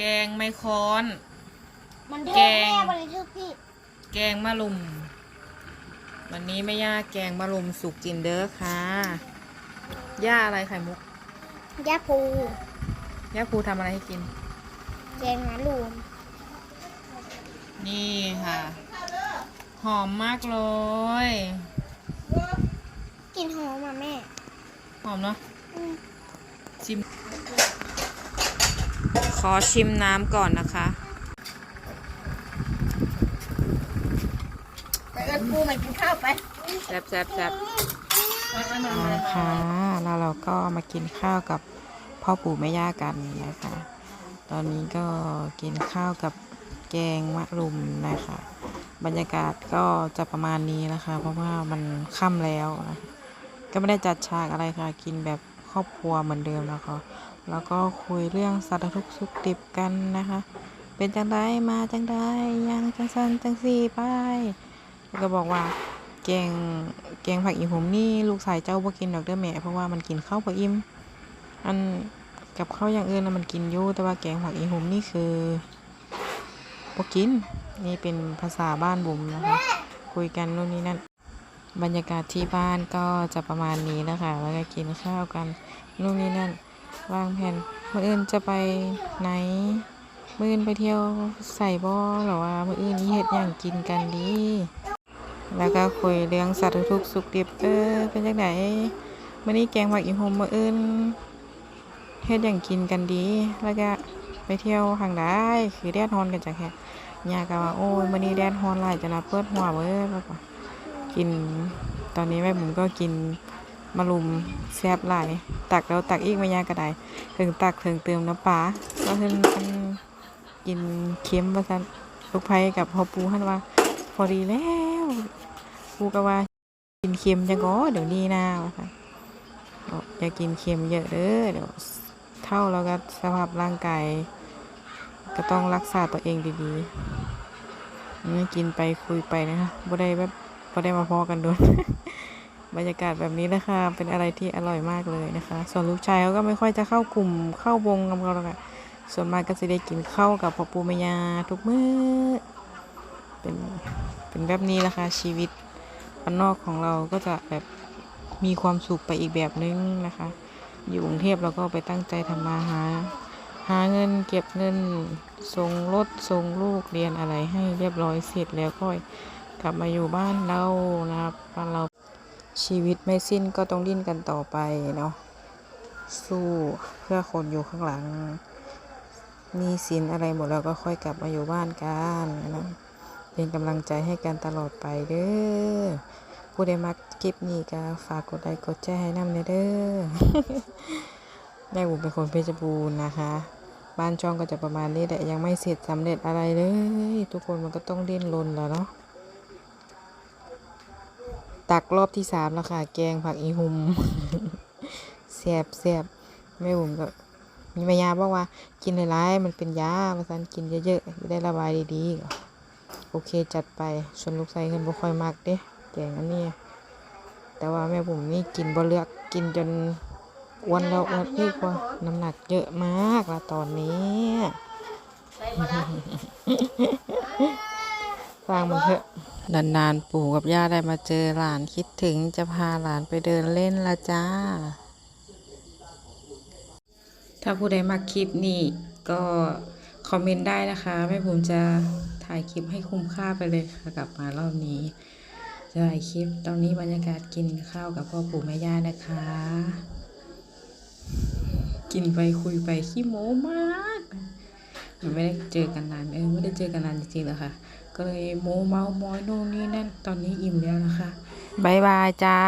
แกงไม่ค้อน มันเทแกพงแม่บริสุทธิ์พี่แกงมะลุม วันนี้ไม่ย่าแกงมะลุมสุกจินเด้อค่ะ ย่าอะไรไข่มุกยาปูย่าครูทำอะไรให้กิน แกงหาลูมนี่ค่ะ หอมมากเลย กลินหอมอะแม่ หอมเนาะอืม ชิม ขอชิมน้ำก่อนนะคะไปเอิญปูมากินข้าวไปแซ่บแซ่บแซ่บค่ะแล้วเราก็มากินข้าวกับพ่อปู่แม่ย่ากันนะคะ ตอนนี้ก็กินข้าวกับแกงมะรุมนะคะ บรรยากาศก็จะประมาณนี้นะคะ เพราะว่ามันค่ำแล้วนะก็ไม่ได้จัดฉากอะไรค่ะ กินแบบค รอบครัวเหมือนเดิมแล้วก็แล้วก็คุยเรื่องสารทุกข์สุขดิบกันนะคะ เป็นจังไดมาจังไดยังจังสันจังสี่ไปก็บอกว่าแกงแกงผักอีผมนี่ลูกสายเจ้าบ่กินดอกเด้อแม่เพราะว่ามันกินข้าวบ่อิ่มอันกับข้าวอย่างอื่นนะมันกินอยู่แต่ว่าแกงผักอีผมนี่คือบ่กินนี่เป็นภาษาบ้านบุ๋มนะคะคุยกันนู่นนี่นั่น บรรยากาศที่บ้านก็จะประมาณนี้นะคะ แล้วก็กินข้าวกันนู่นนี่นั่นวางแผนมื้ออื่นจะไปไหนมื้ออื่นไปเที่ยวใส่บ่อหรือว่ามื้ออื่นนี่เฮ็ดหยังกินกันดีแล้วก็คุยเรื่องสารทุกสุขดิบเออเป็นจังไดมื้อนี้แกงผักอีโฮมมื้ออื่นเฮ็ดหยังกินกันดี แล้วก็ไปเที่ยวทางใดคือแดดร้อนกันจังแฮะย่าก็ว่าโอ้ยมื้อนี้แดดร้อนหลายจะนะเปิดหัวเบ้อแล้ว กิน ตอนนี้แม่บุ๋มก็กินมะรุมแซ่บหลายตักแล้วตักอีกไม่ยากก็ได้ถึงตักถึงเติมน้ำปลาก็ถึงอันกินเค็มว่าซั่นลูกไผกับพ่อปูหั่นว่า พอดีแล้วกูก็ว่ากินเค็มจังก็เดี๋ยวนี้นะว่าค่ะบอกอย่ากินเค็มเยอะเด้อเดี๋ยวเท่าแล้วก็สภาพร่างกายก็ต้องรักษาตัวเองดีๆนี่กินไปคุยไปนะคะบ่ได้แบบ บ่ได้มาพอกันโดนบรรยากาศแบบนี้นะคะ เป็นอะไรที่อร่อยมากเลยนะคะ ส่วนลูกชายเขาก็ไม่ค่อยจะเข้ากลุ่มเข้าวงกับเราหรอกค่ะส่วนมากก็จะได้กินข้าวกับพ่อปูแม่ยาทุกมื้อเป็นเป็นแบบนี้แหละค่ะชีวิตบ้านนอกของเราก็จะแบบมีความสุขไปอีกแบบนึงนะคะ อยู่กรุงเทพเราก็ไปตั้งใจทำมาหา หาเงินเก็บเงินส่งรถส่งลูกเรียนอะไรให้เรียบร้อยเสร็จแล้วก็ กลับมาอยู่บ้านเรานะครับบ้านเราชีวิตไม่สิ้นก็ต้องดิ้นกันต่อไปเนาะสู้เพื่อคนอยู่ข้างหลังมีสินอะไรหมดแล้วก็ค่อยกลับมาอยู่บ้านกันนะเป็นกำลังใจให้กันตลอดไปเด้อผู้ใดมักคลิปนี้ก็ฝากกดไลค์กดแชร์ให้น้ำเด้อแม่บุ๋มเป็นคนเพชรบูรณ์นะคะ บ้านช่องก็จะประมาณนี้แต่ยังไม่เสร็จสำเร็จอะไรเลย ทุกคนมันก็ต้องเล่นรนแล้วเนาะ ตักรอบที่สามแล้วค่ะ แกงผักอีหุมแสบแสบแม่บุ๋มก็มีม่ยาบอกว่า กินหลายๆมันเป็นยามาสันกินเยอะๆจะได้ระบายดีๆ โอเคจัดไปส่วนลูกไส้เพิ่นบ่ค่อยมักเด้แกงอันนี้ แต่ว่าแม่ผมนี่กินบ่เลือกกินจนอ้วนแล้วอ้วนอีกว่าน้ำหนักเยอะมากละตอนนี้ฟังมันเถอะ นานๆ ปู่กับย่าได้มาเจอหลานคิดถึงจะพาหลานไปเดินเล่นละจ้า ถ้าผู้ใดมาคลิปนี้ก็คอมเมนต์ได้นะคะ แม่ผมจะถ่ายคลิปให้คุ้มค่าไปเลยค่ะ กลับมารอบนี้จะถ่ายคลิปตอนนี้บรรยากาศกินข้าวกับพ่อปู่แม่ย่านะคะ กินไปคุยไปขี้โม้มาก มันไม่ได้เจอกันนานเออไม่ได้เจอกันนานจริงๆแล้วค่ะ ก็เลยโม้เมาส์มอยโน่นนี่นั่นตอนนี้อิ่มแล้วนะคะบายบายจ้า